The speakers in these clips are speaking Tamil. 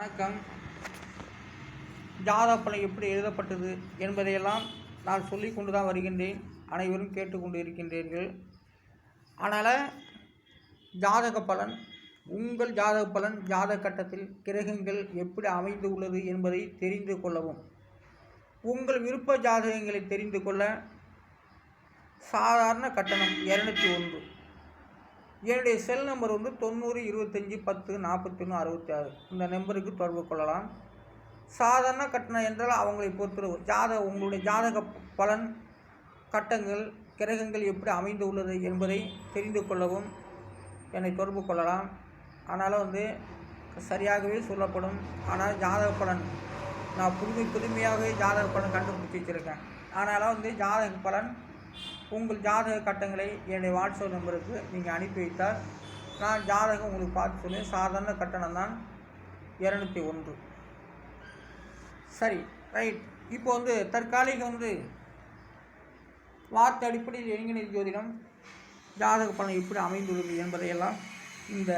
வணக்கம். ஜாதகப்பலன் எப்படி எழுதப்பட்டது என்பதையெல்லாம் நான் சொல்லி கொண்டு தான் வருகின்றேன். அனைவரும் கேட்டுக்கொண்டு இருக்கின்றீர்கள் அதனால் ஜாதக பலன் உங்கள் ஜாதக பலன் ஜாதக கட்டத்தில் கிரகங்கள் எப்படி அமைந்து உள்ளது என்பதை தெரிந்து கொள்ளவும். உங்கள் விருப்ப ஜாதகங்களை தெரிந்து கொள்ள சாதாரண கட்டணம் இரநூத்தி ஒன்று. என்னுடைய செல் நம்பர் வந்து தொண்ணூறு இருபத்தஞ்சி பத்து நாற்பத்தொன்று அறுபத்தி ஆறு இந்த நம்பருக்கு தொடர்பு கொள்ளலாம். சாதாரண கட்டணம் என்றால் அவங்களை பொறுத்தவரை ஜாதக உங்களுடைய ஜாதக பலன் கட்டங்கள் கிரகங்கள் எப்படி அமைந்து உள்ளது என்பதை தெரிந்து கொள்ளவும் என்னை தொடர்பு கொள்ளலாம். ஆனால் வந்து சரியாகவே சொல்லப்படும். ஆனால் ஜாதக பலன் நான் புதுமை புதுமையாகவே ஜாதக பலன் கண்டுபிடிச்சி வச்சுருக்கேன். ஆனால் வந்து ஜாதக பலன் உங்கள் ஜாதக கட்டங்களை என்னுடைய வாட்ஸ்அப் நம்பருக்கு நீங்கள் அனுப்பி வைத்தால் நான் ஜாதகம் உங்களுக்கு பார்த்து சொல்லுவேன். சாதாரண கட்டணம் தான் இரநூத்தி ஒன்று. சரி ரைட். இப்போ வந்து தற்காலிக வந்து வார்த்தை அடிப்படையில் இளைஞர் ஜோதிடம் ஜாதக பலன் எப்படி அமைந்துள்ளது என்பதையெல்லாம் இந்த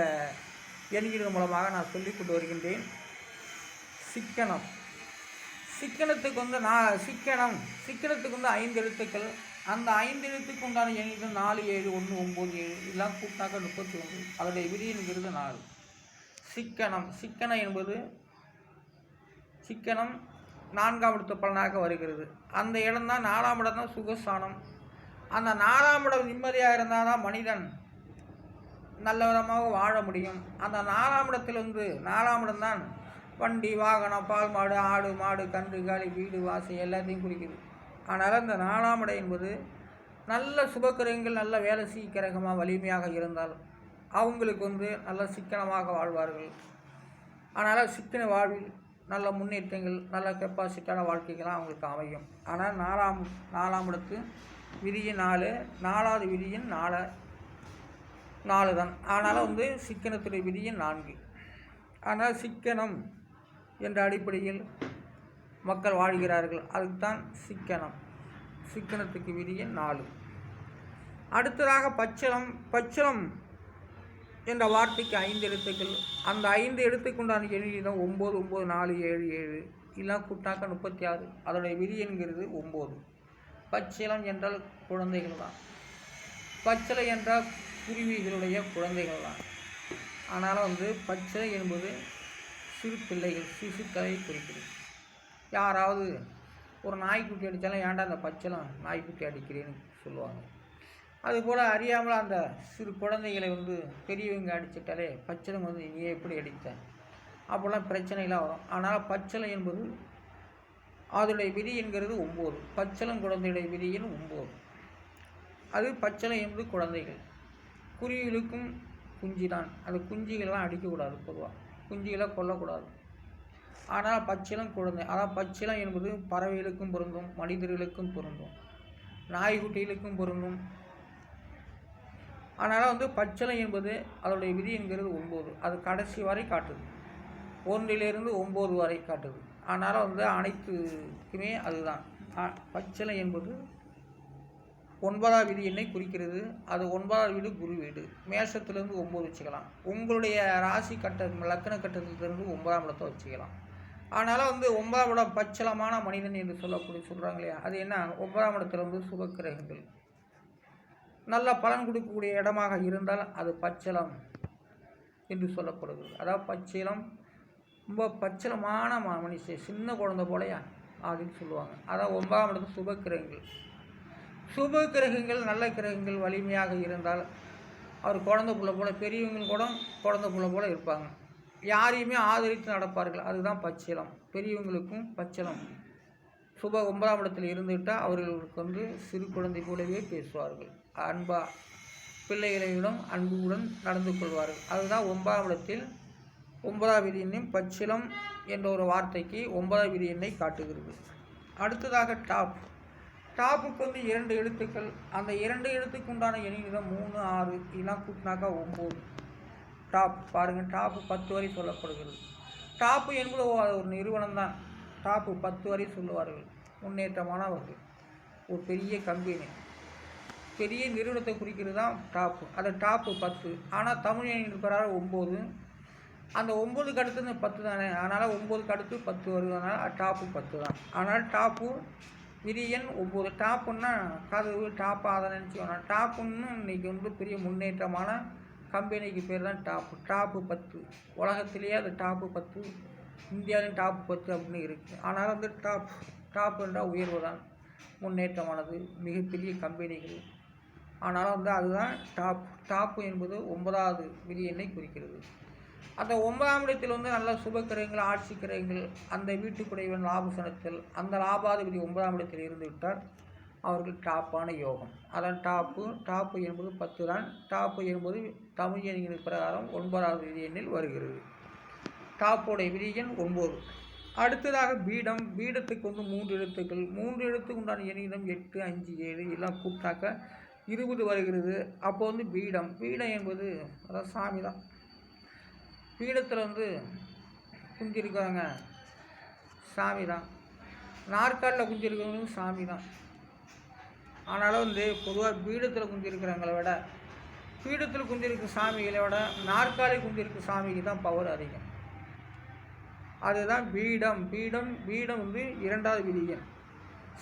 எண்கிணி மூலமாக நான் சொல்லிக் கொண்டு வருகின்றேன். சிக்கனம். சிக்கனத்துக்கு வந்து நான் சிக்கனம். சிக்கனத்துக்கு வந்து ஐந்து எழுத்துக்கள் அந்த ஐந்து எழுத்துக்கு உண்டான எண்ணிக்கை நாலு ஏழு ஒன்று ஒம்பது ஏழு இதெல்லாம் கூப்பிட்டாக்க முப்பத்தி ஒன்று அதோடைய விதிங்கிறது நாலு. சிக்கனம். சிக்கனம் என்பது சிக்கனம் நான்காம் இடத்து பலனாக வருகிறது. அந்த இடம் தான் நாலாம் இடம் தான் சுகஸ்தானம். அந்த நாலாம் இடம் நிம்மதியாக இருந்தால் தான் மனிதன் நல்ல விதமாக வாழ முடியும். அந்த நாலாம் இடத்திலிருந்து நாலாம் இடம் தான் வண்டி வாகனம் பால் மாடு ஆடு மாடு கன்று காலி வீடு வாசல் எல்லாத்தையும் குறிக்குது. ஆனால் அந்த நாலாம் இடம் என்பது நல்ல சுபக்கிரகங்கள் நல்ல வேலை சீக்கிரகமாக வலிமையாக இருந்தால் அவங்களுக்கு வந்து நல்ல சிக்கனமாக வாழ்வார்கள். அதனால் சிக்கன வாழ்வில் நல்ல முன்னேற்றங்கள் நல்ல கெப்பாசிட்டியான வாழ்க்கைகள்லாம் அவங்களுக்கு அமையும். ஆனால் நாலாம் நாலாம் இடத்து விதியின் நாலு நாலாவது விதியின் நாலு நாலு தான் ஆனால் வந்து சிக்கனத்துடைய விதியின் நான்கு. ஆனால் சிக்கனம் என்ற அடிப்படையில் மக்கள் வாழ்கிறார்கள். அதுக்கு தான் சிக்கனம். சிக்கனத்துக்கு விரிய நாலு. அடுத்ததாக பச்சளம் பச்சளம் என்ற வார்த்தைக்கு ஐந்து எழுத்துக்கள். அந்த ஐந்து எழுத்துக்குண்டான எழுதிதான் ஒம்பது ஒம்பது நாலு ஏழு ஏழு. இல்லைனா கூட்டாக்க முப்பத்தி ஆறு அதோடைய விரியன்கிறது ஒம்பது. பச்சிலம் என்றால் குழந்தைகள் தான் பச்சிலை என்றால் குருவிகளுடைய குழந்தைகள் தான் ஆனால் வந்து பச்சை என்பது சிறு பிள்ளைகள் சிசுக்களை குறிக்கிறது. யாராவது ஒரு நாய்க்குட்டி அடித்தாலும் ஏன்டா அந்த பச்சளம் நாய்க்குட்டி அடிக்கிறேன்னு சொல்லுவாங்க. அதுபோல் அறியாமல் அந்த சிறு குழந்தைகளை வந்து பெரியவங்க அடிச்சிட்டாலே பச்சளம் வந்து நீ எப்படி அடித்த? அப்போல்லாம் பிரச்சனைலாம் வரும். ஆனால் பச்சளம் என்பது அதனுடைய விதி என்கிறது ஒம்பது. பச்சளம் குழந்தையுடைய விதியின் ஒம்பது. அது பச்சளை என்பது குழந்தைகள். குருவிகளுக்கும் குஞ்சு தான் அது குஞ்சுகள்லாம் அடிக்கக்கூடாது பொதுவாக குஞ்சுகளை கொல்லக்கூடாது. ஆனால் பச்சிலம் குழந்தை அதான் பச்சிலம் என்பது பறவைகளுக்கும் பொருந்தும் மனிதர்களுக்கும் பொருந்தும் நாய்க்குட்டிகளுக்கும் பொருந்தும். அதனால் வந்து பச்சிலம் என்பது அதோடைய விதி என்கிறது ஒம்பது அது கடைசி வரை காட்டுது. ஒன்றிலிருந்து ஒம்பது வரை காட்டுது. அதனால் வந்து அனைத்துக்குமே அதுதான். பச்சிலம் என்பது ஒன்பதாம் விதி என்னை குறிக்கிறது. அது ஒன்பதாம் வீடு குரு வீடு. மேஷத்துலேருந்து ஒம்பது வச்சுக்கலாம். உங்களுடைய ராசி கட்ட லக்கண கட்டத்திலிருந்து ஒன்பதாம் இடத்தை வச்சுக்கலாம். அதனால் வந்து ஒன்பதாம் இடம் பச்சலமான மனிதன் என்று சொல்லக்கூடிய சொல்கிறாங்க இல்லையா அது என்ன? ஒன்பதாம் இடத்துல வந்து சுபக்கிரகங்கள். நல்ல பலன் கொடுக்கக்கூடிய இடமாக இருந்தால் அது பச்சளம் என்று சொல்லப்படுது அதாவது பச்சிலம் ரொம்ப பச்சலமான ம மனுஷன் சின்ன குழந்தை போலையா அப்படின்னு சொல்லுவாங்க. அதான் ஒன்பதாம் இடத்து சுபக்கிரகங்கள். சுப கிரகங்கள் நல்ல கிரகங்கள் வலிமையாக இருந்தால் அவர் குழந்தை புள்ள போல் பெரியவங்க கூட குழந்தை புள்ள போல் இருப்பாங்க. யாரையுமே ஆதரித்து நடப்பார்கள். அதுதான் பச்சலம் பெரியவங்களுக்கும் பச்சலம் சுப ஒன்பதாம் இடத்தில் இருந்துவிட்டால் அவர்களுக்கு வந்து சிறு குழந்தை போலவே பேசுவார்கள். அன்பா பிள்ளைகளிடம் அன்புடன் நடந்து கொள்வார்கள். அதுதான் ஒன்பதாம் இடத்தில் ஒன்பதாம் விதி எண்ணும் பச்சிலம் என்ற ஒரு வார்த்தைக்கு ஒன்பதாம் விதி எண்ணை காட்டுகிறது. அடுத்ததாக டாப். டாப்புக்கு வந்து இரண்டு எழுத்துக்கள். அந்த இரண்டு எழுத்துக்கு உண்டான எண்ணிக்கை மூணு ஆறு இதெல்லாம் கூட்டினாக்கா ஒம்பது. டாப் பாருங்கள் டாப்பு பத்து வரை சொல்லப்படுகிறது. டாப்பு என்பது ஒரு நிறுவனம் தான். டாப்பு பத்து வரை சொல்லுவார்கள். முன்னேற்றமானவர்கள் ஒரு பெரிய கம்பெனி பெரிய நிறுவனத்தை குறிக்கிறது தான் டாப்பு அது டாப்பு பத்து. ஆனால் தமிழ் இருக்கிறார் ஒம்பது. அந்த ஒம்பதுக்கு அடுத்து பத்து தானே? அதனால் ஒம்பதுக்கு அடுத்து பத்து வருவதனால டாப்பு பத்து தான். அதனால் டாப்பு விரியன் ஒம்பது. டாப்புன்னா கதவு டாப் அதை நினச்சிக்கணும் டாப்புன்னு இன்றைக்கி வந்து பெரிய முன்னேற்றமான கம்பெனிக்கு பேர் தான் டாப்பு. டாப்பு பத்து. உலகத்திலேயே அது டாப்பு பத்து. இந்தியாவிலும் டாப்பு பத்து அப்படின்னு இருக்குது ஆனால் வந்து டாப் டாப் என்றால் உயர்வு தான். முன்னேற்றமானது மிகப்பெரிய கம்பெனிகள். ஆனாலும் வந்து அதுதான் டாப். டாப்பு என்பது ஒன்பதாவது விதியெண்ணை குறிக்கிறது. அந்த ஒன்பதாம் இடத்தில் வந்து நல்ல சுபக்கிரகங்கள் ஆட்சி கிரகங்கள் அந்த வீட்டுக்குடையவன் லாபசனத்தில் அந்த லாபாதிபதி ஒன்பதாம் இடத்தில் இருந்து விட்டால் அவர்கள் டாப்பான யோகம். அதான் டாப்பு டாப்பு என்பது பத்து தான். டாப்பு என்பது தமிழ் எண்ணின் பிரகாரம் ஒன்பதாவது விதி எண்ணில் வருகிறது. டாப்போடைய விதி எண் ஒன்பது. அடுத்ததாக பீடம் பீடத்துக்கு வந்து மூன்று எழுத்துக்கள். மூன்று எழுத்துக்கு உண்டான எண்ணிடம் எட்டு அஞ்சு ஏழு எல்லாம் கூப்பிட்டாக்க இருபது வருகிறது. அப்போ வந்து பீடம். பீடம் என்பது அதாவது சாமி தான். பீடத்தில் வந்து குஞ்சிருக்காங்க. சாமி தான். நாற்காலில் குஞ்சிருக்கிறவங்களும் சாமி தான். ஆனாலும் வந்து பொதுவாக பீடத்தில் குஞ்சிருக்கிறவங்களை விட பீடத்தில் குந்திருக்கும் சாமிகளை விட நாற்காலி குந்திருக்கும் சாமிக்கு தான் பவர் அதிகம். அதுதான் பீடம். பீடம் பீடம் வந்து இரண்டாவது விதியன்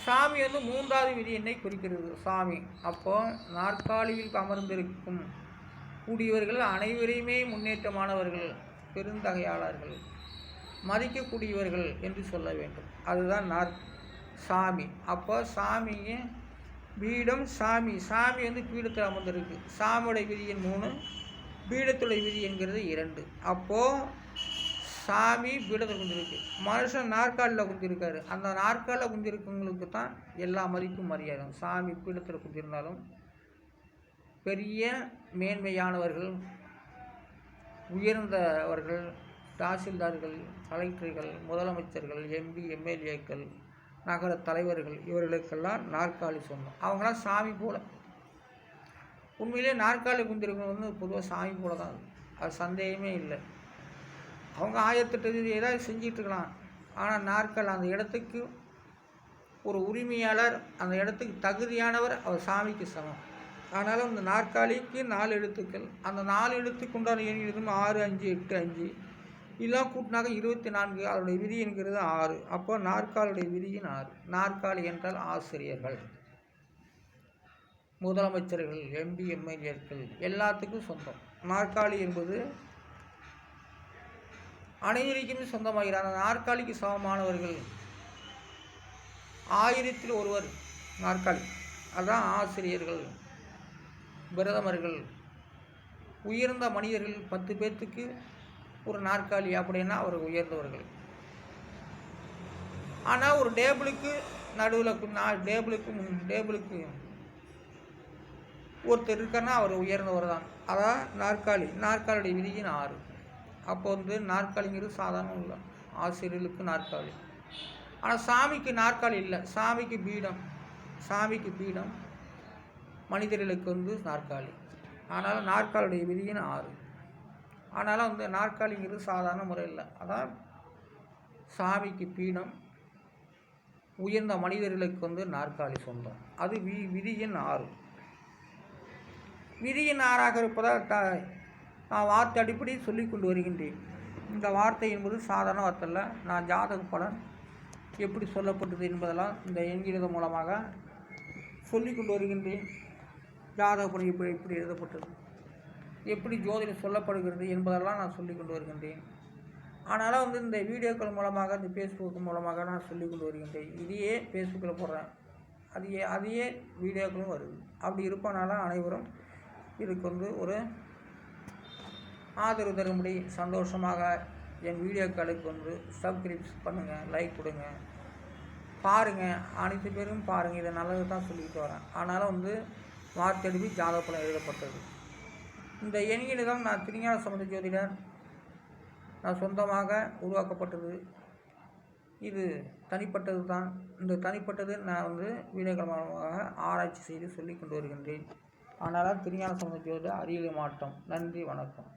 சாமி வந்து மூன்றாவது விதியனை குறிக்கிறது. சாமி அப்போ நாற்காலியில் அமர்ந்திருக்கும் கூடியவர்கள் அனைவரையுமே முன்னேற்றமானவர்கள் பெருந்தகையாளர்கள் மதிக்கக்கூடியவர்கள் என்று சொல்ல வேண்டும். அதுதான் நாற் சாமி. அப்போ சாமியை பீடம் சாமி. சாமி வந்து பீடத்தில் அமர்ந்திருக்கு. சாமியோட விதியின் மூணு பீடத்துடைய விதி என்கிறது இரண்டு. அப்போது சாமி பீடத்தில் குந்திருக்கு. மனுஷன் நாற்காலில் குந்திருக்காரு. அந்த நாற்காலில் குந்திருக்கவங்களுக்கு தான் எல்லா மதிப்பும் மரியாதை சாமி பீடத்தில் குந்திருந்தாலும் பெரிய மேன்மையானவர்கள் உயர்ந்தவர்கள் தாசில்தார்கள் கலெக்டர்கள் முதலமைச்சர்கள் எம்பி எம்எல்ஏக்கள் நகர தலைவர்கள் இவர்களுக்கெல்லாம் நாற்காலி சொன்னோம். அவங்களாம் சாமி போல். உண்மையிலே நாற்காலி குந்திருக்கவங்க வந்து பொதுவாக சாமி போல தான். அது சந்தேகமே இல்லை. அவங்க ஆயிரத்தெட்டு ஏதாவது செஞ்சிட்ருக்கலாம் ஆனால் நாற்கால் அந்த இடத்துக்கு ஒரு உரிமையாளர் அந்த இடத்துக்கு தகுதியானவர் அவர் சாமிக்கு சமம். அதனால் அந்த நாற்காலிக்கு நாலு எழுத்துக்கள் அந்த நாலு எழுத்துக்கு உண்டான எண் எழுதும் ஆறு அஞ்சு எட்டு அஞ்சு. இதெல்லாம் கூட்டினாக்க இருபத்தி நான்கு அதனுடைய விதி என்கிறது ஆறு. அப்போ நாற்காலுடைய விதியின் ஆறு. நாற்காலி என்றால் ஆசிரியர்கள். முதலமைச்சர்கள் எம்பி எம்எல்ஏக்கள் எல்லாத்துக்கும் சொந்தம். நாற்காலி என்பது அனைவருக்குமே சொந்தமாகிறார். நாற்காலிக்கு சமமானவர்கள் ஆயிரத்தில் ஒருவர் நாற்காலி. அதுதான் ஆசிரியர்கள் பிரதமர்கள் உயர்ந்த மனிதர்கள் பத்து பேர்த்துக்கு ஒரு நாற்காலி அப்படின்னா அவர் உயர்ந்தவர்கள். ஆனால் ஒரு டேபிளுக்கு நடுவில் நான் டேபிளுக்கு டேபிளுக்கு ஒருத்தர் இருக்காருன்னா அவர் உயர்ந்தவர் தான். அதான் நாற்காலி. நாற்காலியுடைய விதியின் ஆறு. அப்போ வந்து நாற்காலிங்கிறது சாதாரணம் இல்லை ஆசிரியர்களுக்கு நாற்காலி. ஆனால் சாமிக்கு நாற்காலி இல்லை. சாமிக்கு பீடம். சாமிக்கு பீடம் மனிதர்களுக்கு வந்து நாற்காலி. ஆனால் நாற்காலுடைய விதியின் ஆறு. ஆனாலும் அந்த நாற்காலிங்கிறது சாதாரண முறையில் அதான் சாமிக்கு பீடம் உயர்ந்த மனிதர்களுக்கு வந்து நாற்காலி சொந்தம். அது வி விதியின் ஆறு. விதியின் ஆறாக இருப்பதால் த நான் வார்த்தை அடிப்படை சொல்லி கொண்டு வருகின்றேன். இந்த வார்த்தை என்பது சாதாரண வார்த்தை இல்லை நான் ஜாதக பலன் எப்படி சொல்லப்பட்டது என்பதெல்லாம் இந்த எண்கிரதம் மூலமாக சொல்லி கொண்டு வருகின்றேன். ஜாதக பலன் எப்படி எப்படி எழுதப்பட்டது? எப்படி ஜோதிடம் சொல்லப்படுகிறது என்பதெல்லாம் நான் சொல்லி கொண்டு வருகின்றேன். ஆனாலும் வந்து இந்த வீடியோக்கள் மூலமாக இந்த ஃபேஸ்புக் மூலமாக நான் சொல்லி கொண்டு வருகின்றேன். இதையே ஃபேஸ்புக்கில் போடுறேன். அதையே அதையே வீடியோக்களும் வருது. அப்படி இருப்பனால அனைவரும் இதுக்கு வந்து ஒரு ஆதரவு தரும்படி சந்தோஷமாக என் வீடியோக்களுக்கு வந்து சப்ஸ்கிரிப்ஸ் பண்ணுங்கள் லைக் கொடுங்க. பாருங்கள் அனைத்து பேரும் பாருங்கள் இதை நல்லது தான் சொல்லிக்கிட்டு வரேன். ஆனாலும் வந்து வார்த்தெடுப்பு ஜாதகப்படம் எழுதப்பட்டது. இந்த எண்ணில் நான் திருஞான சமுத ஜோதிடர். நான் சொந்தமாக உருவாக்கப்பட்டது. இது தனிப்பட்டது தான். இந்த தனிப்பட்டது நான் வந்து வீடியோக்கள் ஆராய்ச்சி செய்து சொல்லி கொண்டு வருகின்றேன். ஆனால் திருஞான சமுத ஜோதிடர் அறியலை மாட்டோம் நன்றி வணக்கம்.